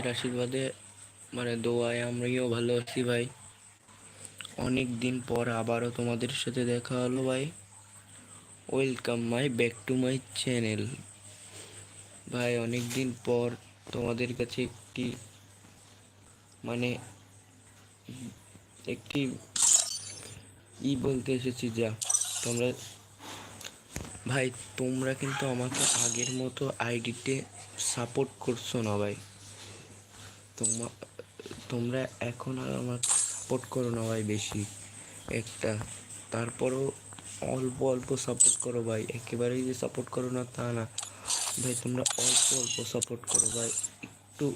এর আশীর্বাদে মানে দোয়ায় আমিও ভালো আছি ভাই। অনেক দিন পর আবারও তোমাদের সাথে দেখা হলো ভাই। Welcome my back to my channel ভাই, অনেক দিন পর তোমাদের কাছে একটি মানে একটি ই বলতে এসেছি যা তোমরা, ভাই, তোমরা কিন্তু আমাকে আগের মতো আইডিতে সাপোর্ট করছ না ভাই। তোমা, তোমরা এখন আর আমার সাপোর্ট করো না ভাই বেশি। একটা, তারপরও অল্প অল্প সাপোর্ট করো ভাই। একেবারেই যে সাপোর্ট করো না তা না। ভাই, তোমরা অল্প অল্প সাপোর্ট করো ভাই। একটু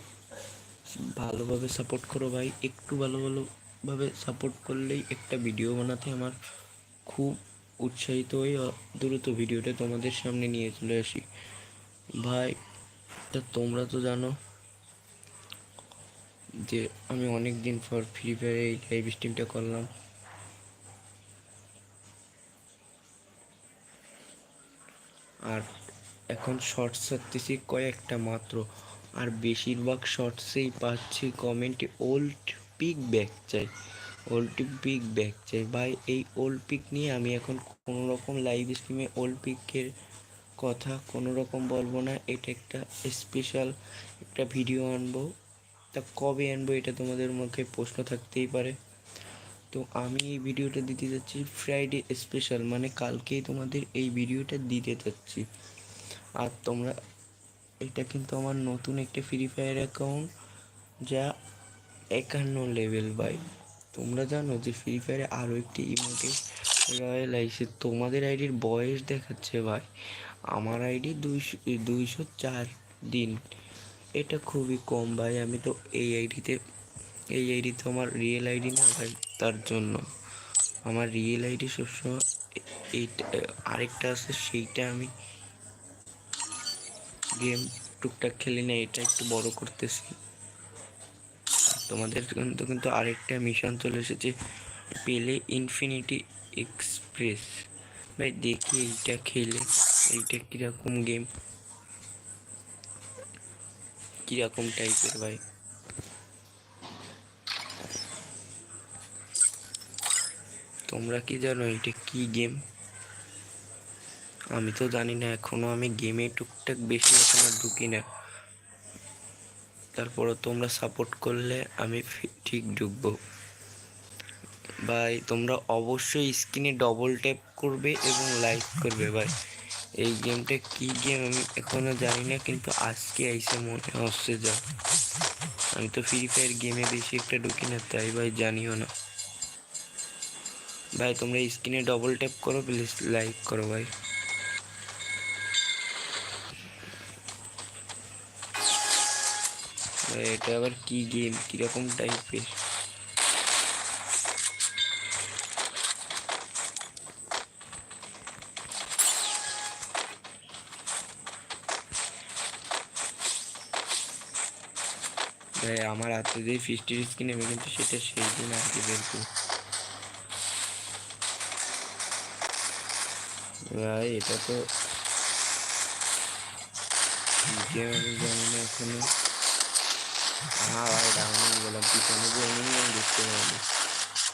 ভালোভাবে সাপোর্ট করো ভাই। একটু ভালো ভালোভাবে সাপোর্ট করলেই একটা ভিডিও বানাতে আমার খুব উৎসাহিত হয়ে দ্রুত ভিডিওটা তোমাদের সামনে নিয়ে চলে আসি। ভাই, তা তোমরা তো জানো যে আমি অনেক দিন পর ফ্রি ফায়ারে এই লাইভ স্ট্রিমটা করলাম। আর এখন শর্টস ছাড়তেছি কয়েকটা মাত্র। আর বেশিরভাগ শর্টসেই পাচ্ছি কমেন্টে ওল্ড পিক ব্যাক চাই। ওল্ড পিক ব্যাক চাই। ভাই, এই ওল্ড পিক নিয়ে আমি এখন কোনো রকম লাইভ স্ট্রিমে ওল্ড পিকের কথা কোনো রকম বলব না। এটা একটা স্পেশাল একটা ভিডিও আনব। তা কবে আনব এটা তোমাদের মুখে প্রশ্ন থাকতেই পারে। তো আমি এই ভিডিওটা দিতে যাচ্ছি ফ্রাইডে স্পেশাল মানে কালকেই তোমাদের এই ভিডিওটা দিতে যাচ্ছি। আর তোমরা, এটা কিন্তু আমার নতুন একটা ফ্রি ফায়ার অ্যাকাউন্ট যা একান্ন লেভেল বাই তোমরা জানো যে ফ্রি ফায়ারে আরও একটি ইমোটে রয়্যাল আইসে তোমাদের আইডির বয়স দেখাচ্ছে ভাই। আমার আইডি দুইশো দুইশো চার দিন। এটা খুবই কম ভাই, আমি তো এই আইডিতে, এই আইডি তো আমার রিয়েল আইডি না ভাই, তার জন্য। আমার রিয়েল আইডি সবসময় এইটা, আরেকটা আছে, সেইটা আমি গেম টুকটাক খেলি না, এটা একটু বড় করতেছি। তোমাদের কিন্তু কিন্তু আরেকটা মিশন চলে এসেছে পেলে ইনফিনিটি এক্সপ্রেস ভাই, দেখি এইটা খেলে, এইটা কীরকম গেম কীরকম টাইপের ভাই? তোমরা কি জানো এটা কি গেম আমি তো জানি না, এখনও আমি গেমে টুকটাক বেশি এখনও ঢুকি না। তারপরও তোমরা সাপোর্ট করলে আমি ঠিক ঢুকবো। ভাই, তোমরা অবশ্যই স্ক্রিনে ডবল ট্যাপ করবে এবং লাইক করবে, ভাই। এই গেমটা কি গেম আমি এখনও জানি না কিন্তু আজকে আইসে মনে হচ্ছে যা। আমি তো ফ্রি ফায়ার গেমে বেশি একটা ঢুকি না, তাই ভাই জানিও না। ভাই, তোমরা স্ক্রিনে ডবল ট্যাপ করো প্লিজ লাইক করো ভাই। এটা আবার কি গেম কীরকম টাইপের আমার হাতে যে ফিস্টির স্কিন আমি কিন্তু সেটা সেই দিন আর কি বের করব। ভাই, এটা তো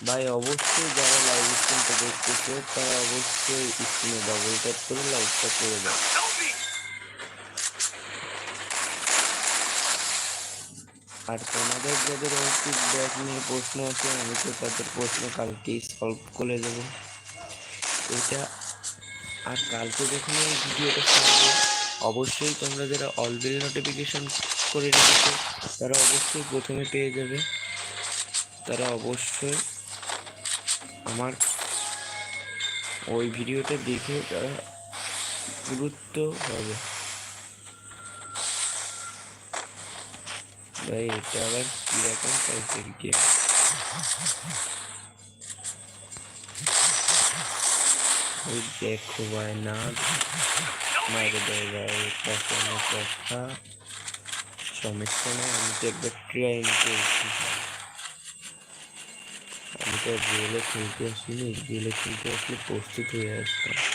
ভাই অবশ্যই যারা লাইভ স্ক্রিনটা দেখতেছে, তারা অবশ্যই স্ক্রিনে ডবল ট্যাপ করে লাইভটা করে দাও। আর তোমাদের যাদের অল্পিক ব্যাগ নিয়ে প্রশ্ন আছে আমি তো তাদের প্রশ্ন কালকেই সলভ করে দেবো। এটা আর কালকে যখন এই ভিডিওটা ছাড়বো, অবশ্যই তোমরা যারা অলবেল নোটিফিকেশন করে রেখেছো, তারা অবশ্যই প্রথমে পেয়ে যাবে। তারা অবশ্যই আমার ওই ভিডিওটা দেখে তারা গুরুত্ব হবে ভাই এটা আবার কীরকম টাইপের গেম ওই দেখো ভাই না মাইরে দেয় ভাই এটা কোনো কথা সমস্যা নেই আমি তো একবার ট্রাই করেছি আমি তো রিয়েলে খেলতে আসিনি রিয়েলে খেলতে আসলে প্রস্তুত হয়ে আসতাম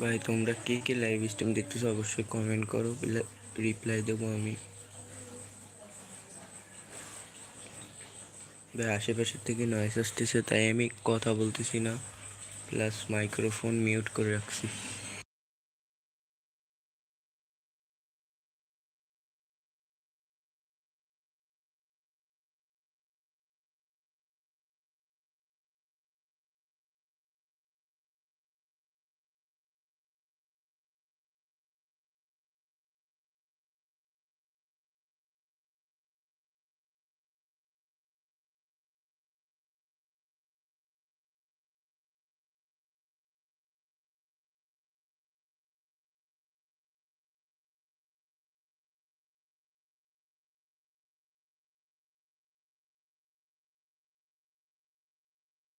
ভাই, তোমরা কে কে লাইভ স্ট্রিম দেখতেছো অবশ্যই কমেন্ট করো রিপ্লাই দেবো আমি। ভাই, আশেপাশের থেকে নয়েস আসতেছে, তাই আমি কথা বলতেছি না। প্লাস মাইক্রোফোন মিউট করে রাখছি।